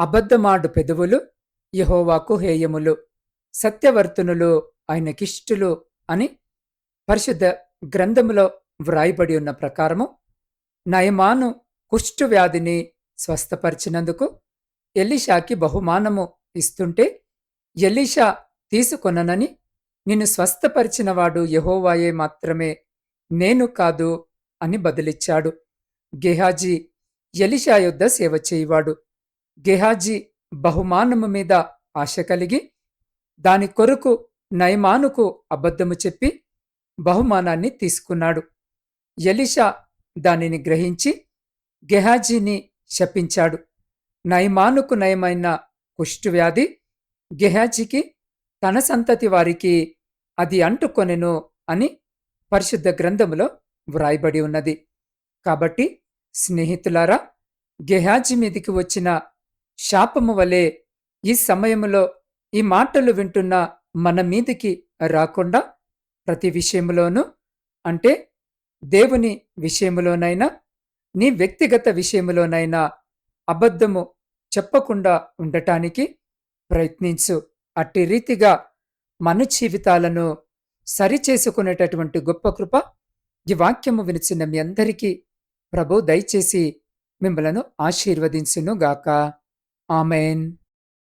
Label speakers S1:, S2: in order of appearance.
S1: అబద్ధమాడు పెదవులు యహోవాకు హేయములు సత్యవర్తనులు ఆయనకిష్టులు అని పరిశుద్ధ గ్రంథములో వ్రాయబడి ఉన్న ప్రకారము నయమాను కుష్టు వ్యాధిని స్వస్థపరిచినందుకు ఎలీషాకి బహుమానము ఇస్తుంటే ఎలీషా తీసుకొననని నిన్ను స్వస్థపరిచినవాడు యహోవాయే మాత్రమే నేను కాదు అని బదులిచ్చాడు. గెహాజీ ఎలిషా యొద్ద సేవ చేయువాడు. గెహాజీ బహుమానము మీద ఆశ కలిగి దాని కొరకు నయమానుకు అబద్ధము చెప్పి బహుమానాన్ని తీసుకున్నాడు. ఎలిషా దానిని గ్రహించి గెహాజీని శపించాడు. నయమానుకు నయమైన కుష్ఠవ్యాధి గెహాజీకి తన సంతతి వారికి అది అంటుకొనెను అని పరిశుద్ధ గ్రంథములో వ్రాయబడి ఉన్నది. కాబట్టి స్నేహితులారా గెహాజీ మీదికి వచ్చిన శాపము వలె ఈ సమయములో ఈ మాటలు వింటున్న మన మీదికి రాకుండా ప్రతి విషయములోనూ అంటే దేవుని విషయములోనైనా నీ వ్యక్తిగత విషయములోనైనా అబద్ధము చెప్పకుండా ఉండటానికి ప్రయత్నించు. అట్టి రీతిగా మన జీవితాలను సరిచేసుకునేటటువంటి గొప్ప కృప ఈ వాక్యము వినిచిన మీ అందరికీ ప్రభు దయచేసి మిమ్మలను ఆశీర్వదించునుగాక. amen.